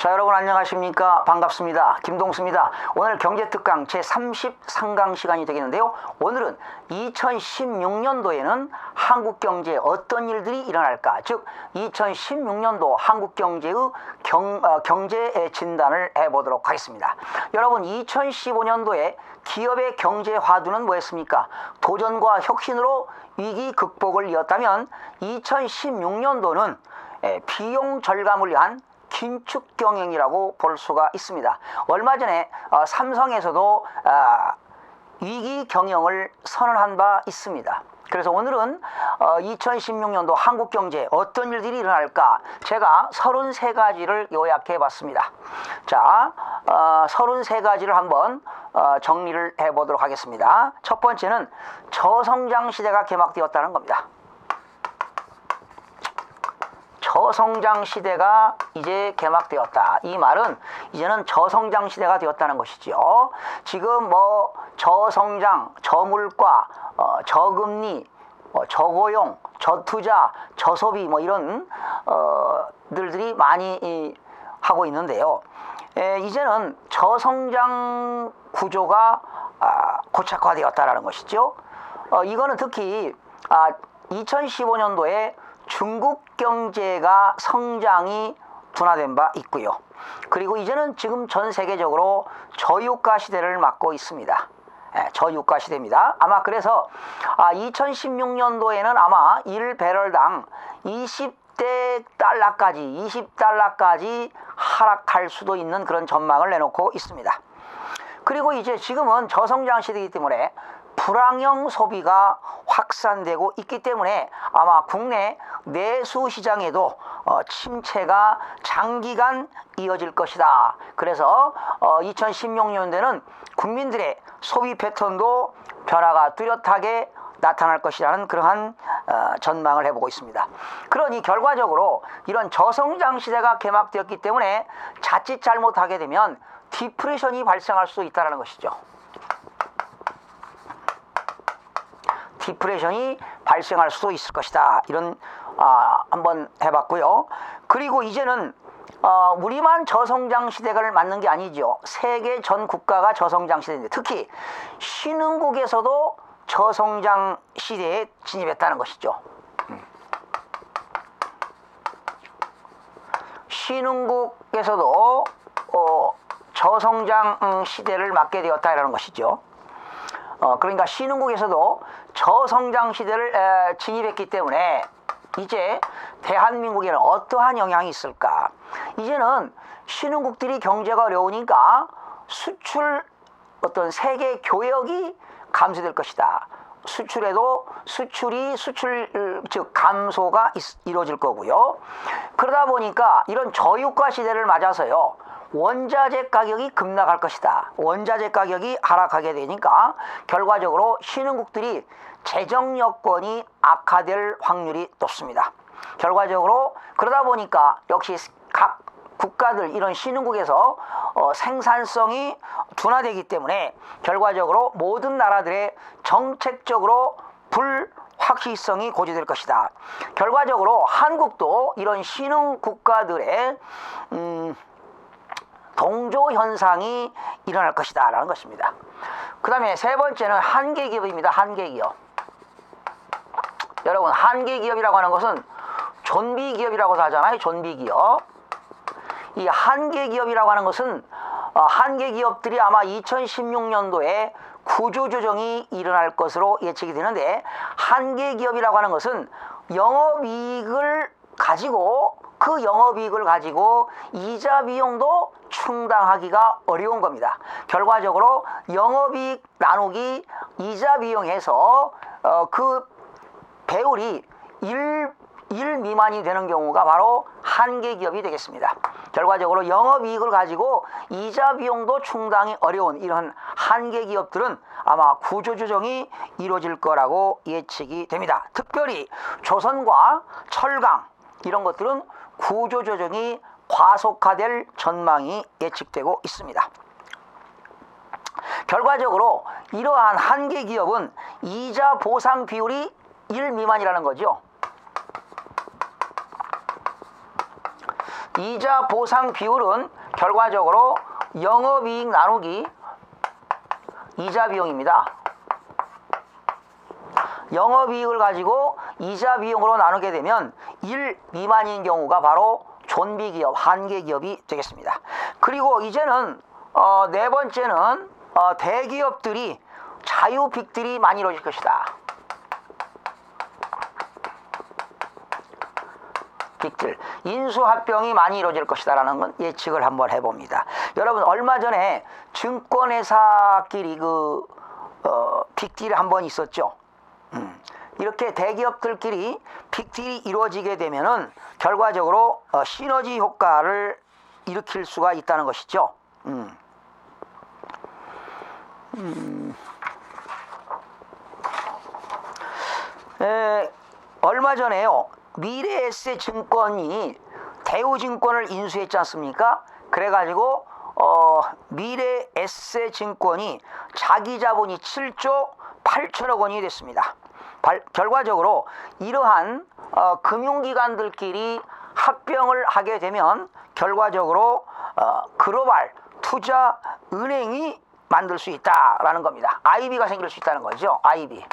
자 여러분 안녕하십니까? 반갑습니다. 김동수입니다. 오늘 경제특강 제33강 시간이 되겠는데요. 오늘은 2016년도에는 한국 경제에 어떤 일들이 일어날까? 즉 2016년도 한국 경제의 경, 어, 경제 진단을 해보도록 하겠습니다. 여러분 2015년도에 기업의 경제 화두는 뭐였습니까? 도전과 혁신으로 위기 극복을 이었다면 2016년도는 비용 절감을 위한 긴축 경영이라고 볼 수가 있습니다. 얼마 전에 어, 삼성에서도 아, 위기 경영을 선언한 바 있습니다. 그래서 오늘은 2016년도 한국 경제 어떤 일들이 일어날까 제가 33가지를 요약해 봤습니다. 자, 33가지를 한번 어, 정리를 해 보도록 하겠습니다. 첫 번째는 저성장 시대가 개막되었다는 겁니다. 저성장 시대가 이제 개막되었다. 이 말은 이제는 저성장 시대가 되었다는 것이죠. 지금 뭐 저성장, 저물가, 어, 저금리, 어, 저고용, 저투자, 저소비 뭐 이런 어, 들들이 많이 이, 하고 있는데요. 에, 이제는 저성장 구조가 아, 고착화되었다라는 것이죠. 어, 이거는 특히 아, 2015년도에 중국 경제가 성장이 둔화된 바 있고요. 그리고 이제는 지금 전 세계적으로 저유가 시대를 맞고 있습니다. 예, 저유가 시대입니다. 아마 그래서 아, 2016년도에는 아마 1배럴당 20대 달러까지 20달러까지 하락할 수도 있는 그런 전망을 내놓고 있습니다. 그리고 이제 지금은 저성장 시대이기 때문에 불황형 소비가 확산되고 있기 때문에 아마 국내 내수 시장에도 어, 침체가 장기간 이어질 것이다. 그래서 어, 2016년도에는 국민들의 소비 패턴도 변화가 뚜렷하게 나타날 것이라는 그러한 어, 전망을 해보고 있습니다. 그러니 결과적으로 이런 저성장 시대가 개막되었기 때문에 자칫 잘못하게 되면 디프레션이 발생할 수 있다는 것이죠. 디프레션이 발생할 수도 있을 것이다. 이런 아, 한번 해봤고요. 그리고 이제는 어, 우리만 저성장 시대를 맞는 게 아니죠. 세계 전 국가가 저성장 시대인데 특히 신흥국에서도 저성장 시대에 진입했다는 것이죠. 음. 신흥국에서도 어, 저성장 음, 시대를 맞게 되었다라는 것이죠. 어, 그러니까 신흥국에서도 저성장 시대를 에, 진입했기 때문에 이제 대한민국에는 어떠한 영향이 있을까? 이제는 신흥국들이 경제가 어려우니까 수출 어떤 세계 교역이 감소될 것이다. 수출에도 수출이 수출 즉 감소가 있, 이루어질 거고요. 그러다 보니까 이런 저유가 시대를 맞아서요. 원자재 가격이 급락할 것이다. 원자재 가격이 하락하게 되니까 결과적으로 신흥국들이 재정 여건이 악화될 확률이 높습니다. 결과적으로 그러다 보니까 역시 각 국가들 이런 신흥국에서 어, 생산성이 둔화되기 때문에 결과적으로 모든 나라들의 정책적으로 불 확실성이 고조될 것이다. 결과적으로 한국도 이런 신흥 국가들의 음, 동조 현상이 일어날 것이다 라는 것입니다. 그 다음에 세 번째는 한계 기업입니다. 한계 기업. 여러분 한계 기업이라고 하는 것은 존비 기업이라고도 하잖아요. 존비 기업. 이 한계 기업이라고 하는 것은 어, 한계 기업들이 아마 2016년도에 구조조정이 일어날 것으로 예측이 되는데 한계 기업이라고 하는 것은 영업이익을 가지고 그 영업이익을 가지고 이자 비용도 충당하기가 어려운 겁니다. 결과적으로 영업이익 나누기 이자 비용에서 어, 그 배율이 1, 1 미만이 되는 경우가 바로 한계 기업이 되겠습니다. 결과적으로 영업이익을 가지고 이자 비용도 충당이 어려운 이런 한계 기업들은 아마 구조조정이 이루어질 거라고 예측이 됩니다. 특별히 조선과 철강 이런 것들은 구조조정이 과속화될 전망이 예측되고 있습니다. 결과적으로 이러한 한계 기업은 이자 보상 비율이 1 미만이라는 거죠. 이자 보상 비율은 결과적으로 영업이익 나누기 이자 비용입니다. 영업이익을 가지고 이자 비용으로 나누게 되면 1 미만인 경우가 바로 존비 기업, 한계 기업이 되겠습니다. 그리고 이제는 어, 네 번째는 어, 대기업들이 자유빅들이 많이 이루어질 것이다. 빅들 인수합병이 많이 이루어질 것이다라는 건 예측을 한번 해봅니다. 여러분 얼마 전에 증권회사끼리 그 어, 빅딜이 한번 있었죠. 음, 이렇게 대기업들끼리 빅딜이 이루어지게 되면은 결과적으로 어, 시너지 효과를 일으킬 수가 있다는 것이죠. 음. 에, 얼마 전에요. 미래에셋 증권이 대우증권을 인수했지 않습니까? 그래가지고 어, 미래에셋 증권이 자기 자본이 7조 8천억 원이 됐습니다. 발- 결과적으로 이러한 어, 금융기관들끼리 합병을 하게 되면 결과적으로 어, 글로벌 투자 은행이 만들 수 있다라는 겁니다. IB가 생길 수 있다는 거죠. IB.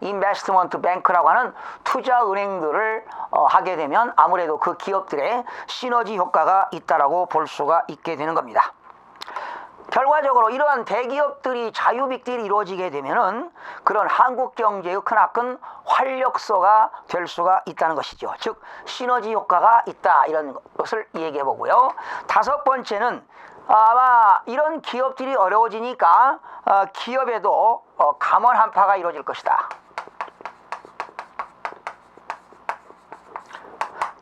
인베스트먼트 뱅크라고 하는 투자 은행들을 어, 하게 되면 아무래도 그 기업들의 시너지 효과가 있다라고 볼 수가 있게 되는 겁니다. 결과적으로 이러한 대기업들이 자유빅딜이 이루어지게 되면은 그런 한국 경제의 크나큰 활력소가 될 수가 있다는 것이죠. 즉 시너지 효과가 있다 이런 것을 얘기해 보고요. 다섯 번째는 아마 이런 기업들이 어려워지니까 어, 기업에도 어, 감원 한파가 이루어질 것이다.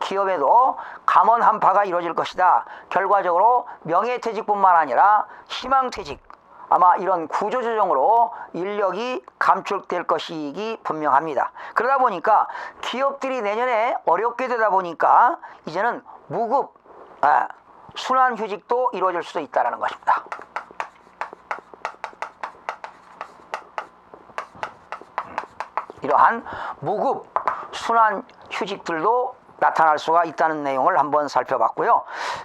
기업에도 감원 한파가 이루어질 것이다. 결과적으로 명예퇴직뿐만 아니라 희망퇴직, 아마 이런 구조조정으로 인력이 감축될 것이기 분명합니다. 그러다 보니까 기업들이 내년에 어렵게 되다 보니까 이제는 무급 아, 순환 휴직도 이루어질 수도 있다는 것입니다. 이러한 무급 순환 휴직들도 나타날 수가 있다는 내용을 한번 살펴봤고요.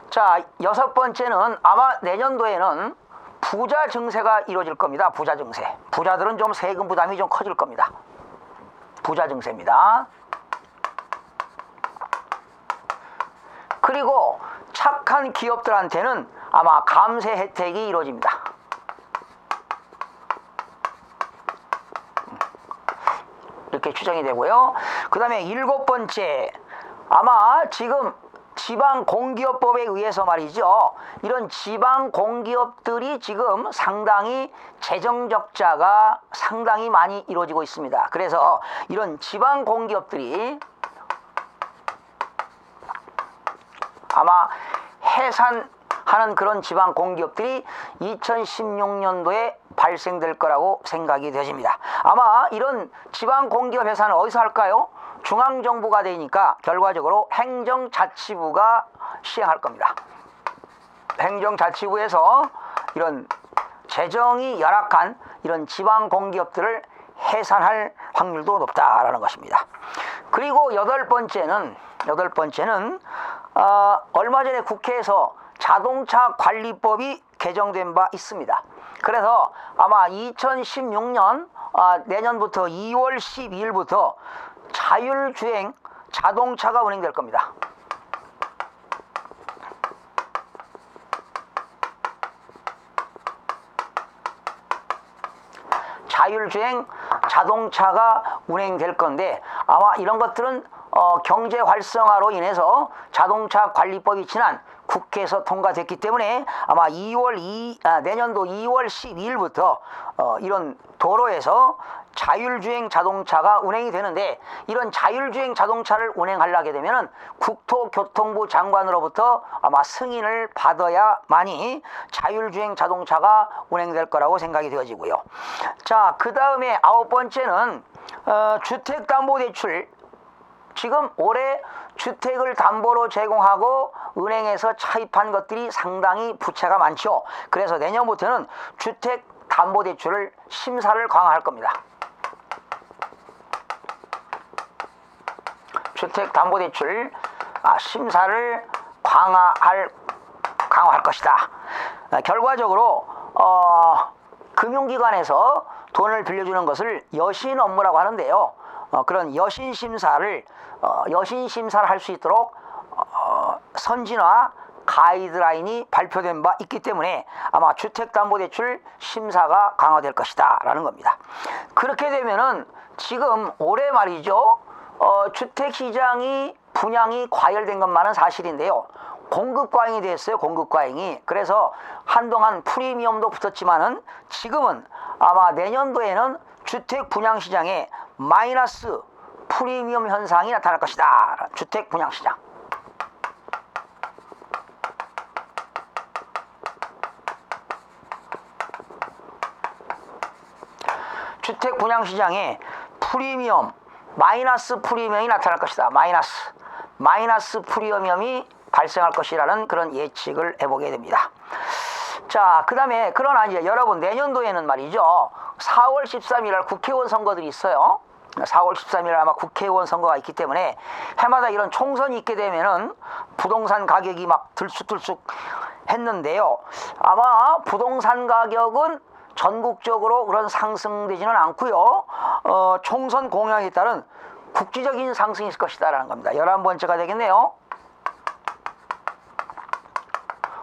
자, 여섯 번째는 아마 내년도에는 부자 증세가 이루어질 겁니다. 부자 증세. 부자들은 좀 세금 부담이 좀 커질 겁니다. 부자 증세입니다. 그리고 착한 기업들한테는 아마 감세 혜택이 이루어집니다. 이렇게 추정이 되고요. 그 다음에 일곱 번째, 아마 지금 지방 공기업법에 의해서 말이죠. 이런 지방 공기업들이 지금 상당히 재정 적자가 상당히 많이 이루어지고 있습니다. 그래서 이런 지방 공기업들이 아마 해산하는 그런 지방 공기업들이 2016년도에 발생될 거라고 생각이 되집니다. 아마 이런 지방 공기업 해산은 어디서 할까요? 중앙정부가 되니까 결과적으로 행정자치부가 시행할 겁니다. 행정자치부에서 이런 재정이 열악한 이런 지방 공기업들을 해산할 확률도 높다라는 것입니다. 그리고 여덟 번째는 여덟 번째는 어, 얼마 전에 국회에서 자동차 관리법이 개정된 바 있습니다. 그래서 아마 2016년 아, 내년부터 2월 12일부터 자율주행 자동차가 운행될 겁니다. 자율주행 자동차가 운행될 건데 아마 이런 것들은 어, 경제 활성화로 인해서 자동차 관리법이 지난 국회에서 통과됐기 때문에 아마 2월 2 아, 내년도 2월 12일부터 어, 이런 도로에서 자율주행 자동차가 운행이 되는데 이런 자율주행 자동차를 운행하려게 되면은 국토교통부 장관으로부터 아마 승인을 받아야만이 자율주행 자동차가 운행될 거라고 생각이 되어지고요. 자, 그 다음에 아홉 번째는 어, 주택담보대출 지금 올해 주택을 담보로 제공하고 은행에서 차입한 것들이 상당히 부채가 많죠. 그래서 내년부터는 주택 담보 대출을 심사를 강화할 겁니다. 주택 담보 대출 아, 심사를 강화할 강화할 것이다. 아, 결과적으로 어, 금융기관에서 돈을 빌려주는 것을 여신 업무라고 하는데요. 어, 그런 여신 심사를 어, 여신 심사를 할 수 있도록 어, 선진화 가이드라인이 발표된 바 있기 때문에 아마 주택담보대출 심사가 강화될 것이다라는 겁니다. 그렇게 되면은 지금 올해 말이죠. 어, 주택시장이 분양이 과열된 것만은 사실인데요. 공급 과잉이 됐어요. 공급 과잉이. 그래서 한동안 프리미엄도 붙었지만은 지금은 아마 내년도에는 주택 분양 시장에 마이너스 프리미엄 현상이 나타날 것이다. 주택 분양 시장. 주택 분양 시장에 프리미엄 마이너스 프리미엄이 나타날 것이다. 마이너스 마이너스 프리미엄이 발생할 것이라는 그런 예측을 해보게 됩니다. 자, 그 다음에 그러나 이제 여러분 내년도에는 말이죠. 4월 13일 날 국회의원 선거들이 있어요. 4월 13일 날 아마 국회의원 선거가 있기 때문에 해마다 이런 총선이 있게 되면은 부동산 가격이 막 들쑥들쑥 했는데요. 아마 부동산 가격은 전국적으로 그런 상승되지는 않고요. 어, 총선 공약에 따른 국지적인 상승이 있을 것이다라는 겁니다. 11번째가 되겠네요.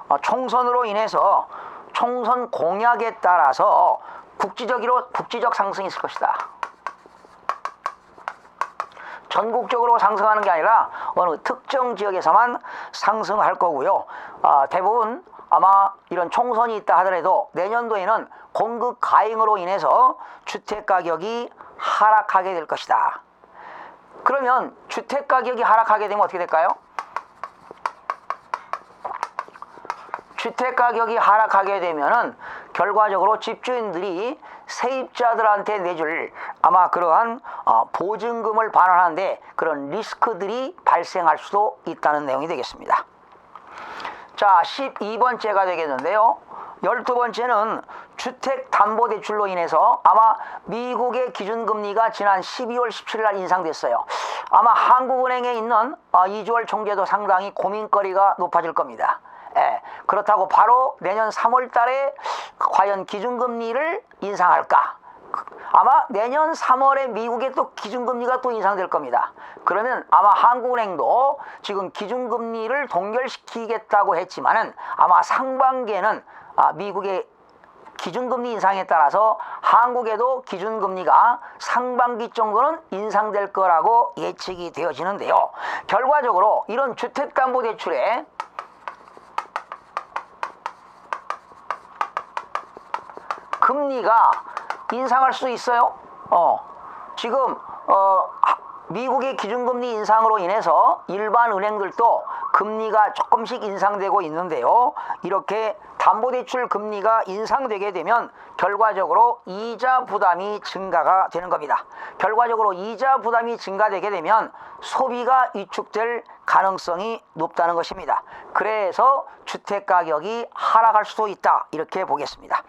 어, 총선으로 인해서 총선 공약에 따라서 국지적으로 국지적 상승이 있을 것이다. 전국적으로 상승하는 게 아니라 어느 특정 지역에서만 상승할 거고요. 아, 대부분 아마 이런 총선이 있다 하더라도 내년도에는 공급 가잉으로 인해서 주택 가격이 하락하게 될 것이다. 그러면 주택 가격이 하락하게 되면 어떻게 될까요? 주택 가격이 하락하게 되면은 결과적으로 집주인들이 세입자들한테 내줄 아마 그러한 어, 보증금을 반환하는데 그런 리스크들이 발생할 수도 있다는 내용이 되겠습니다. 자, 12번째가 되겠는데요. 12번째는 주택담보대출로 인해서 아마 미국의 기준금리가 지난 12월 17일 날 인상됐어요. 아마 한국은행에 있는 어, 이주월 총재도 상당히 고민거리가 높아질 겁니다. 예, 그렇다고 바로 내년 3월 달에 과연 기준금리를 인상할까? 아마 내년 3월에 미국의 또 기준금리가 또 인상될 겁니다. 그러면 아마 한국은행도 지금 기준금리를 동결시키겠다고 했지만은 아마 상반기에는 아, 미국의 기준금리 인상에 따라서 한국에도 기준금리가 상반기 정도는 인상될 거라고 예측이 되어지는데요. 결과적으로 이런 주택담보대출에 금리가 인상할 수 있어요. 어, 지금 어, 하- 미국의 기준금리 인상으로 인해서 일반 은행들도 금리가 조금씩 인상되고 있는데요. 이렇게 담보대출 금리가 인상되게 되면 결과적으로 이자 부담이 증가가 되는 겁니다. 결과적으로 이자 부담이 증가되게 되면 소비가 위축될 가능성이 높다는 것입니다. 그래서 주택 가격이 하락할 수도 있다. 이렇게 보겠습니다.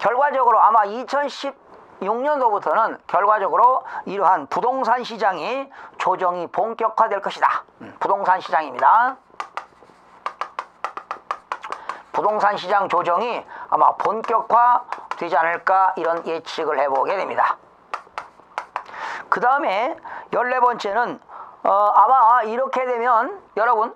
결과적으로 아마 2010 6년도부터는 결과적으로 이러한 부동산 시장이 조정이 본격화될 것이다. 음, 부동산 시장입니다. 부동산 시장 조정이 아마 본격화 되지 않을까 이런 예측을 해보게 됩니다. 그 다음에 14번째는 어, 아마 이렇게 되면 여러분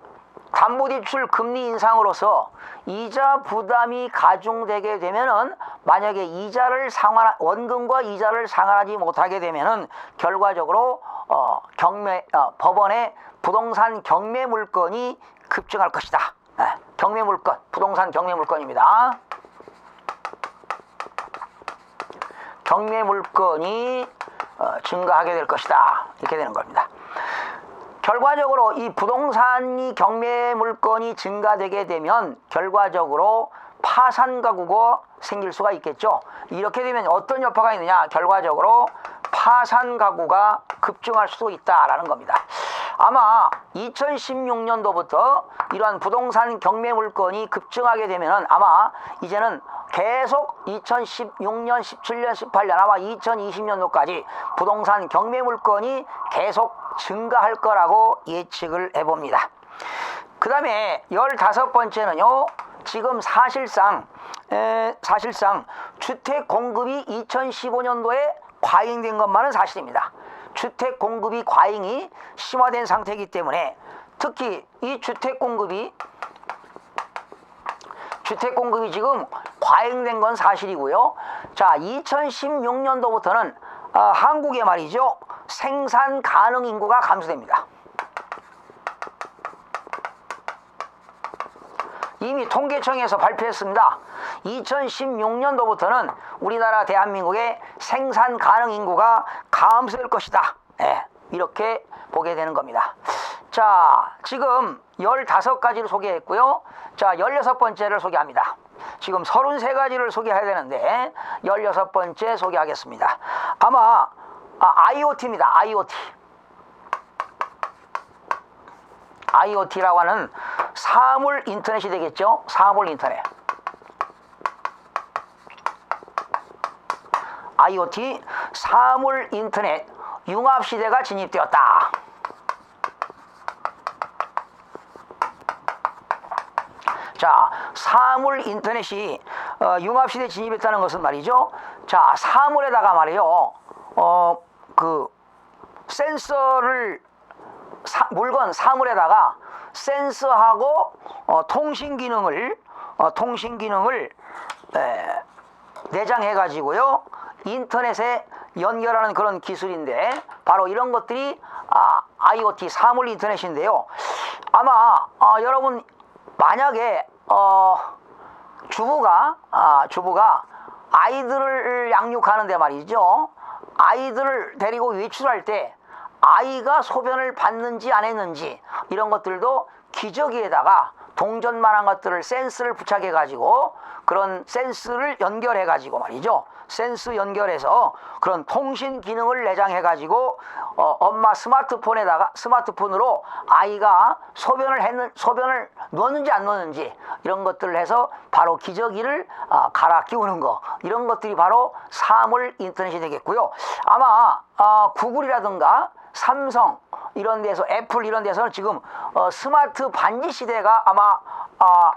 담보대출 금리 인상으로서 이자 부담이 가중되게 되면은 만약에 이자를 상환 원금과 이자를 상환하지 못하게 되면은 결과적으로 어, 경매 어, 법원의 부동산 경매 물건이 급증할 것이다. 네, 경매 물건 부동산 경매 물건입니다. 경매 물건이 어, 증가하게 될 것이다. 이렇게 되는 겁니다. 결과적으로 이 부동산이 경매 물건이 증가되게 되면 결과적으로 파산 가구가 생길 수가 있겠죠. 이렇게 되면 어떤 여파가 있느냐? 결과적으로 파산 가구가 급증할 수도 있다라는 겁니다. 아마 2016년도부터 이러한 부동산 경매 물건이 급증하게 되면은 아마 이제는 계속 2016년, 17년, 18년 아마 2020년도까지 부동산 경매 물건이 계속 증가할 거라고 예측을 해봅니다. 그 다음에 열다섯 번째는요. 지금 사실상 에, 사실상 주택 공급이 2015년도에 과잉된 것만은 사실입니다. 주택 공급이 과잉이 심화된 상태이기 때문에 특히 이 주택 공급이 주택 공급이 지금 과잉된 건 사실이고요. 자, 2016년도부터는 어, 한국의 말이죠. 생산 가능 인구가 감소됩니다. 이미 통계청에서 발표했습니다. 2016년도부터는 우리나라 대한민국의 생산 가능 인구가 감소될 것이다. 예, 이렇게 보게 되는 겁니다. 자, 지금 15가지를 소개했고요. 자, 16번째를 소개합니다. 지금 33가지를 소개해야 되는데 16번째 소개하겠습니다. 아마 아, IoT입니다. IoT. IoT라고 하는 사물 인터넷이 되겠죠? 사물 인터넷. IoT 사물 인터넷 융합 시대가 진입되었다. 자, 사물 인터넷이 어, 융합 시대에 진입했다는 것은 말이죠. 자, 사물에다가 말이요. 어, 그 센서를 사- 물건 사물에다가 센서하고 어, 통신 기능을 어, 통신 기능을 에, 내장해 가지고요 인터넷에 연결하는 그런 기술인데 바로 이런 것들이 아, IoT 사물 인터넷인데요. 아마 아, 여러분 만약에 어, 주부가 아, 주부가 아이들을 양육하는데 말이죠. 아이들을 데리고 외출할 때 아이가 소변을 받는지 안 했는지 이런 것들도 기저귀에다가 동전만한 것들을 센스를 부착해 가지고 그런 센스를 연결해 가지고 말이죠. 센스 연결해서 그런 통신 기능을 내장해 가지고 어, 엄마 스마트폰에다가 스마트폰으로 아이가 소변을 했는 소변을 넣었는지 안 넣었는지 이런 것들을 해서 바로 기저귀를 아, 갈아 끼우는 거 이런 것들이 바로 사물 인터넷이 되겠고요. 아마 아, 구글이라든가 삼성 이런 데서 애플 이런 데서는 지금 어, 스마트 반지 시대가 아마 아,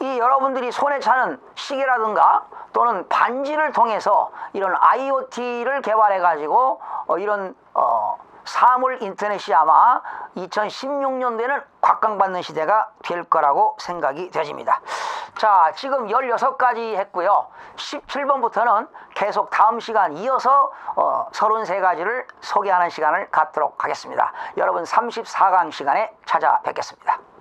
이 여러분들이 손에 차는 시계라든가 또는 반지를 통해서 이런 IoT를 개발해 가지고 어, 이런 어, 사물 인터넷이 아마 2016년도에는 곽강받는 시대가 될 거라고 생각이 되집니다. 자, 지금 16가지 했고요. 17번부터는 계속 다음 시간 이어서 어, 33가지를 소개하는 시간을 갖도록 하겠습니다. 여러분 34강 시간에 찾아뵙겠습니다.